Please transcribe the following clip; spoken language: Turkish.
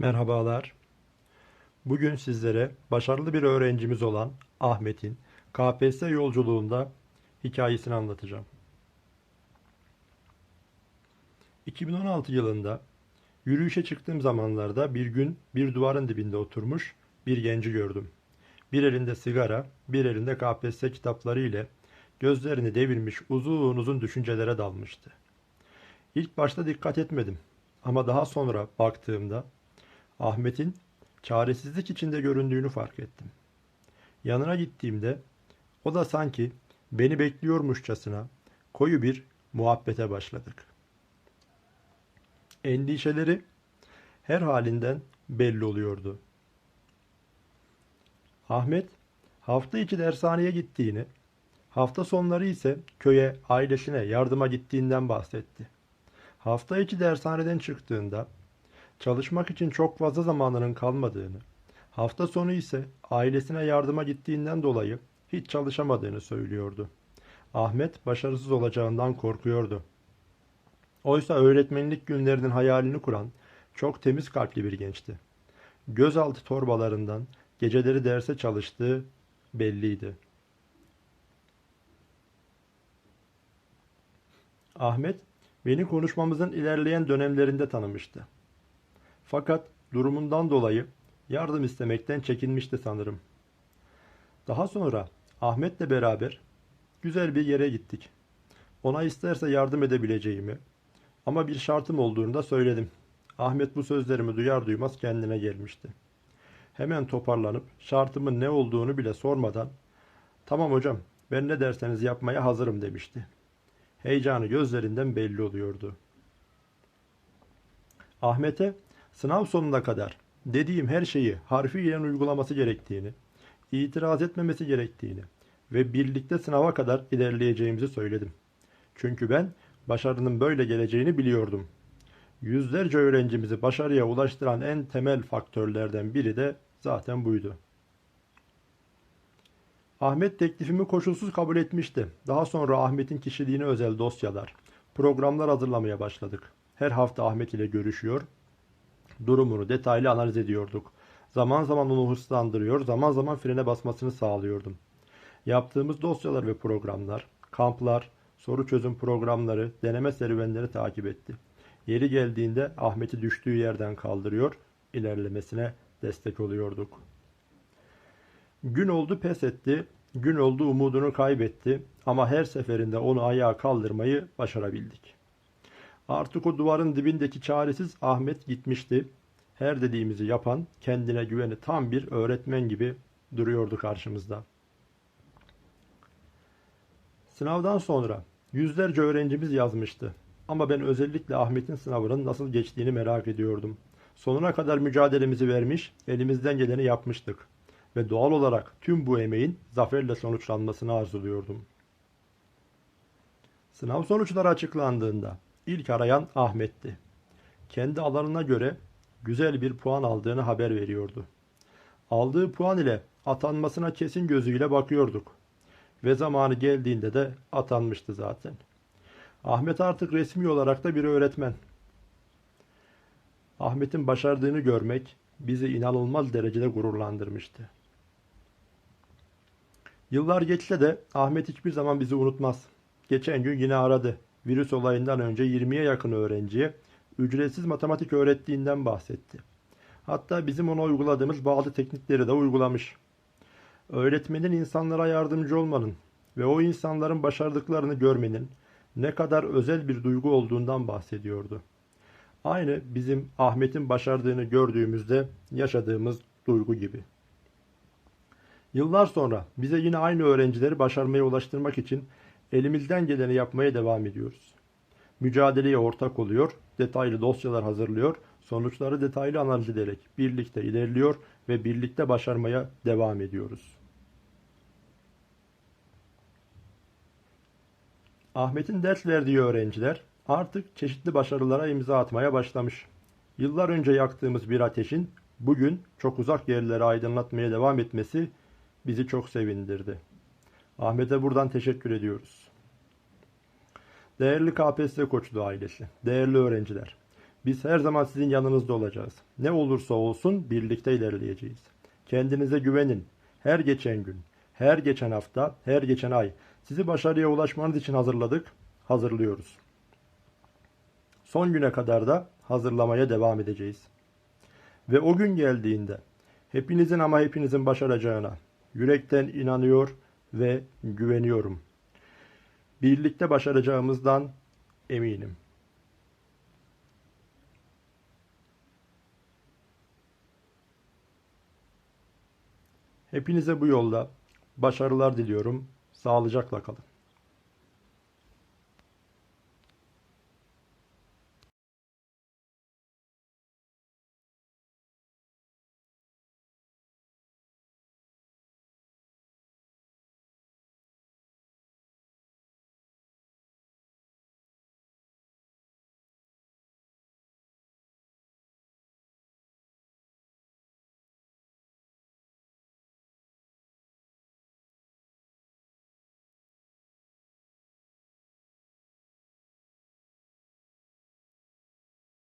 Merhabalar. Bugün sizlere başarılı bir öğrencimiz olan Ahmet'in KPSS yolculuğunda hikayesini anlatacağım. 2016 yılında yürüyüşe çıktığım zamanlarda bir gün bir duvarın dibinde oturmuş bir genci gördüm. Bir elinde sigara, bir elinde KPSS kitapları ile gözlerini devirmiş uzun uzun düşüncelere dalmıştı. İlk başta dikkat etmedim ama daha sonra baktığımda Ahmet'in çaresizlik içinde göründüğünü fark ettim. Yanına gittiğimde o da sanki beni bekliyormuşçasına koyu bir muhabbete başladık. Endişeleri her halinden belli oluyordu. Ahmet hafta içi dershaneye gittiğini, hafta sonları ise köye ailesine yardıma gittiğinden bahsetti. Hafta içi dershaneden çıktığında çalışmak için çok fazla zamanının kalmadığını, hafta sonu ise ailesine yardıma gittiğinden dolayı hiç çalışamadığını söylüyordu. Ahmet başarısız olacağından korkuyordu. Oysa öğretmenlik günlerinin hayalini kuran çok temiz kalpli bir gençti. Gözaltı torbalarından geceleri derse çalıştığı belliydi. Ahmet beni konuşmamızın ilerleyen dönemlerinde tanımıştı. Fakat durumundan dolayı yardım istemekten çekinmişti sanırım. Daha sonra Ahmet'le beraber güzel bir yere gittik. Ona isterse yardım edebileceğimi ama bir şartım olduğunu da söyledim. Ahmet bu sözlerimi duyar duymaz kendine gelmişti. Hemen toparlanıp şartımın ne olduğunu bile sormadan "Tamam hocam, ben ne derseniz yapmaya hazırım." demişti. Heyecanı gözlerinden belli oluyordu. Ahmet'e sınav sonuna kadar dediğim her şeyi harfiyen uygulaması gerektiğini, itiraz etmemesi gerektiğini ve birlikte sınava kadar ilerleyeceğimizi söyledim. Çünkü ben başarının böyle geleceğini biliyordum. Yüzlerce öğrencimizi başarıya ulaştıran en temel faktörlerden biri de zaten buydu. Ahmet teklifimi koşulsuz kabul etmişti. Daha sonra Ahmet'in kişiliğine özel dosyalar, programlar hazırlamaya başladık. Her hafta Ahmet ile görüşüyor, durumunu detaylı analiz ediyorduk. Zaman zaman onu hırslandırıyor, zaman zaman frene basmasını sağlıyordum. Yaptığımız dosyalar ve programlar, kamplar, soru çözüm programları, deneme serüvenleri takip etti. Yeri geldiğinde Ahmet'i düştüğü yerden kaldırıyor, ilerlemesine destek oluyorduk. Gün oldu pes etti, gün oldu umudunu kaybetti ama her seferinde onu ayağa kaldırmayı başarabildik. Artık o duvarın dibindeki çaresiz Ahmet gitmişti. Her dediğimizi yapan, kendine güveni tam bir öğretmen gibi duruyordu karşımızda. Sınavdan sonra yüzlerce öğrencimiz yazmıştı. Ama ben özellikle Ahmet'in sınavının nasıl geçtiğini merak ediyordum. Sonuna kadar mücadelemizi vermiş, elimizden geleni yapmıştık. Ve doğal olarak tüm bu emeğin zaferle sonuçlanmasını arzuluyordum. Sınav sonuçları açıklandığında ilk arayan Ahmet'ti. Kendi alanına göre güzel bir puan aldığını haber veriyordu. Aldığı puan ile atanmasına kesin gözüyle bakıyorduk. Ve zamanı geldiğinde de atanmıştı zaten. Ahmet artık resmi olarak da bir öğretmen. Ahmet'in başardığını görmek bizi inanılmaz derecede gururlandırmıştı. Yıllar geçse de Ahmet hiçbir zaman bizi unutmaz. Geçen gün yine aradı. Virüs olayından önce 20'ye yakın öğrenciye ücretsiz matematik öğrettiğinden bahsetti. Hatta bizim ona uyguladığımız bazı teknikleri de uygulamış. Öğretmenin insanlara yardımcı olmanın ve o insanların başardıklarını görmenin ne kadar özel bir duygu olduğundan bahsediyordu. Aynı bizim Ahmet'in başardığını gördüğümüzde yaşadığımız duygu gibi. Yıllar sonra bize yine aynı öğrencileri başarmaya ulaştırmak için elimizden geleni yapmaya devam ediyoruz. Mücadeleye ortak oluyor, detaylı dosyalar hazırlıyor, sonuçları detaylı analiz ederek birlikte ilerliyor ve birlikte başarmaya devam ediyoruz. Ahmet'in ders verdiği öğrenciler artık çeşitli başarılara imza atmaya başlamış. Yıllar önce yaktığımız bir ateşin bugün çok uzak yerleri aydınlatmaya devam etmesi bizi çok sevindirdi. Ahmet'e buradan teşekkür ediyoruz. Değerli KPSS koçluğu ailesi, değerli öğrenciler, Biz her zaman sizin yanınızda olacağız. Ne olursa olsun birlikte ilerleyeceğiz. Kendinize güvenin. Her geçen gün, her geçen hafta, her geçen ay sizi başarıya ulaşmanız için hazırladık, hazırlıyoruz. Son güne kadar da hazırlamaya devam edeceğiz. Ve o gün geldiğinde hepinizin ama hepinizin başaracağına yürekten inanıyor ve güveniyorum. Birlikte başaracağımızdan eminim. Hepinize bu yolda başarılar diliyorum. Sağlıcakla kalın.